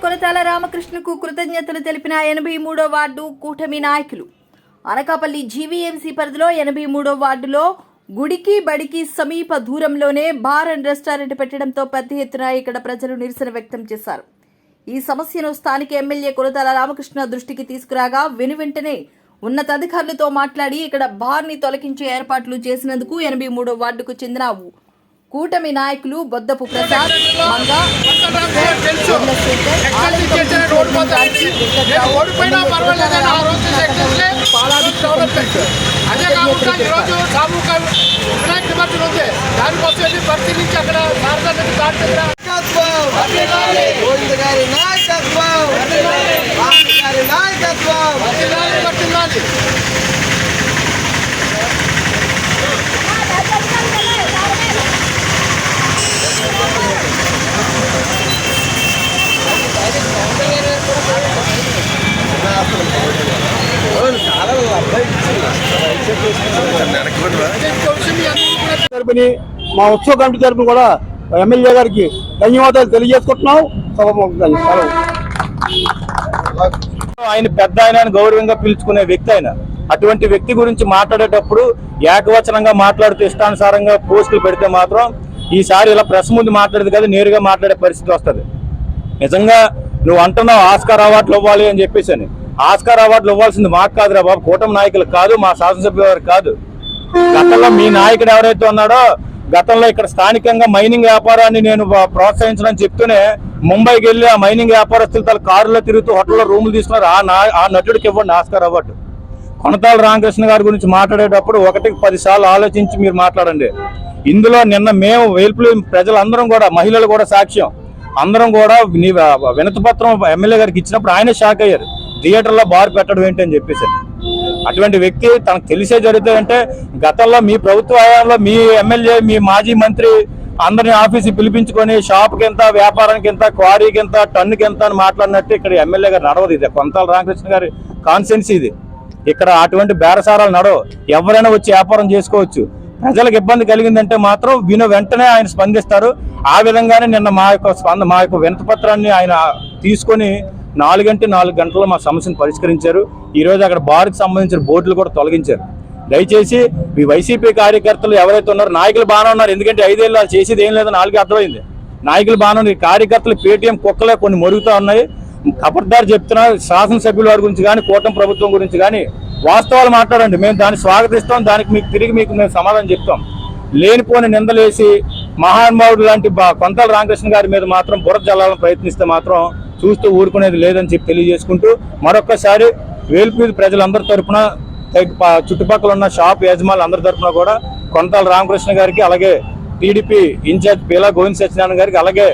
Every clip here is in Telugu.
ఎమ్మెల్యే కొరటాల రామకృష్ణకు కృతజ్ఞతలు తెలిపిన ఎనభై మూడో వార్డు కూటమి నాయకులు. అనకాపల్లి జీవీఎంసీ పరిధిలో ఎనభై మూడో వార్డులో గుడికి బడికి సమీప దూరంలోనే బార్ అండ్ రెస్టారెంట్ పెట్టడంతో పెద్ద ఎత్తున ఇక్కడ ప్రజలు నిరసన వ్యక్తం చేశారు. ఈ సమస్యను స్థానిక ఎమ్మెల్యే కొరటాల రామకృష్ణ దృష్టికి తీసుకురాగా వెను వెంటనే ఉన్నతాధికారులతో మాట్లాడి ఇక్కడ బార్ని తొలగించే ఏర్పాట్లు చేసినందుకు ఎనభై మూడో వార్డుకు చెందిన కూటమి నాయకులు బొద్దపు ప్రసాద్ మంగ చంద్రశేఖర్, ఆలయ కమిటీ చైర్మన్ గారికి వెంకట్రావు, ఓడిపోయినా పర్వాలేదని ఆ రోజు చేస్తే పాలాది డెవలప్మెంట్ అదే కాకుండా ఈరోజు సామూహిక వినాయక నిమజ్జనం ఉంది. దానికోసం వెళ్ళి పరిశీలించి అక్కడ శారదా నది దాటి దగ్గర? నాయకత్వం. గోవింద గారి నాయకత్వం. రాముడి గారి నాయకత్వం పట్టిల్లాలి, తరపుని మా ఉత్సవ కమిటీ తరపున కూడా ఎమ్మెల్యే గారికి ధన్యవాదాలు తెలియజేసుకుంటున్నాం. ఆయన పెద్ద ఆయన అని గౌరవంగా పిలుచుకునే వ్యక్తి ఆయన. అటువంటి వ్యక్తి గురించి మాట్లాడేటప్పుడు ఏకవచనంగా మాట్లాడుతూ ఇష్టానుసారంగా పోస్టులు పెడితే మాత్రం ఈసారి ఇలా ప్రెస్ ముందు మాట్లాడేది కదా నేరుగా మాట్లాడే పరిస్థితి వస్తుంది. నిజంగా నువ్వు అంటున్నావు ఆస్కార్ అవార్డులు ఇవ్వాలి అని చెప్పేసి అని. ఆస్కార్ అవార్డులు ఇవ్వాల్సింది మాకు కాదురా బాబు. కూటమి నాయకులకు కాదు మా శాసనసభ్యుల వారికి కాదు. గతంలో మీ నాయకుడు ఎవరైతే ఉన్నాడో గతంలో ఇక్కడ స్థానికంగా మైనింగ్ వ్యాపారాన్ని నేను ప్రోత్సహించడం చెప్తూనే ముంబైకి వెళ్ళి ఆ మైనింగ్ వ్యాపారస్తులు తన కారులో తిరుగుతూ హోటల్లో రూములు తీసుకున్నారు. ఆ నా ఆ నటుడికి ఇవ్వండి ఆస్కార్ అవార్డు. కొనతాల రామకృష్ణ గారి గురించి మాట్లాడేటప్పుడు ఒకటికి పదిసార్లు ఆలోచించి మీరు మాట్లాడండి. ఇందులో నిన్న మేము వేల్పులు ప్రజలందరం కూడా మహిళలు కూడా సాక్ష్యం. అందరం కూడా నీ వినతి పత్రం ఎమ్మెల్యే గారికి ఇచ్చినప్పుడు ఆయనే షాక్ అయ్యారు. థియేటర్లో బార్ పెట్టడం ఏంటి అని చెప్పేసి. అటువంటి వ్యక్తి తనకు తెలిసే జరుగుతుందంటే గతంలో మీ ప్రభుత్వ హయాంలో మీ ఎమ్మెల్యే మీ మాజీ మంత్రి అందరిని ఆఫీస్కి పిలిపించుకొని షాప్కి ఎంత వ్యాపారానికి ఎంత క్వారీకి ఎంత టన్నుకి ఎంత అని మాట్లాడినట్టు ఇక్కడ ఎమ్మెల్యే గారు నడవదు ఇది. కొంతాల రామకృష్ణ గారి కాన్సెన్సీ ఇది. ఇక్కడ అటువంటి బేరసారాలు నడవు. ఎవరైనా వచ్చి వ్యాపారం చేసుకోవచ్చు. ప్రజలకు ఇబ్బంది కలిగిందంటే మాత్రం విను వెంటనే ఆయన స్పందిస్తారు. ఆ విధంగానే నిన్న మా యొక్క స్పంద మా యొక్క వినతపత్రాన్ని ఆయన తీసుకొని నాలుగంటే నాలుగు గంటల్లో మా సమస్యను పరిష్కరించారు. ఈరోజు అక్కడ బార్కి సంబంధించిన బోర్డులు కూడా తొలగించారు. దయచేసి మీ వైసీపీ కార్యకర్తలు ఎవరైతే ఉన్నారో నాయకులు బాగానే ఉన్నారు. ఎందుకంటే ఐదేళ్ళు వాళ్ళు చేసేది ఏం లేదని నాలుగు అర్థమైంది. నాయకులు బాగానే ఉన్నారు. కార్యకర్తలు పేటీఎం కుక్కలే కొన్ని మరుగుతూ ఉన్నాయి. ఖబర్దార్ చెప్తున్నా శాసనసభ్యుల వారి గురించి కానీ కూటమి ప్రభుత్వం గురించి కానీ వాస్తవాలు మాట్లాడండి. మేము దాన్ని స్వాగతిస్తాం. దానికి మీకు తిరిగి మీకు మేము సమాధానం చెప్తాం. లేనిపోని నిందలేసి మహానుభావుడు లాంటి బా- కొంతల రామకృష్ణ గారి మీద మాత్రం బురద జల్లాలని ప్రయత్నిస్తే మాత్రం చూస్తూ ఊరుకునేది లేదని చెప్పి తెలియజేసుకుంటూ మరొక్కసారి వేల్పూరి ప్రజలందరి తరపున చుట్టుపక్కల ఉన్న షాప్ యజమానులు అందరి తరపున కూడా కొంతాల రామకృష్ణ గారికి అలాగే TDP in charge Peela Govind Satyanarayana గారికి అలాగే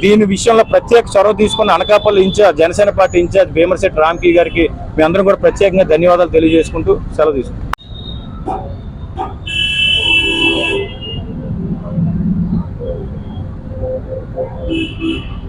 దీని విషయంలో ప్రత్యేక చొరవ తీసుకున్న Anakapalli in charge Janasena party in charge Bhimarshetti Ramki గారికి మీ అందరం కూడా ప్రత్యేకంగా ధన్యవాదాలు తెలియజేసుకుంటూ సెలవు తీసుకుంటాం Mm-hmm.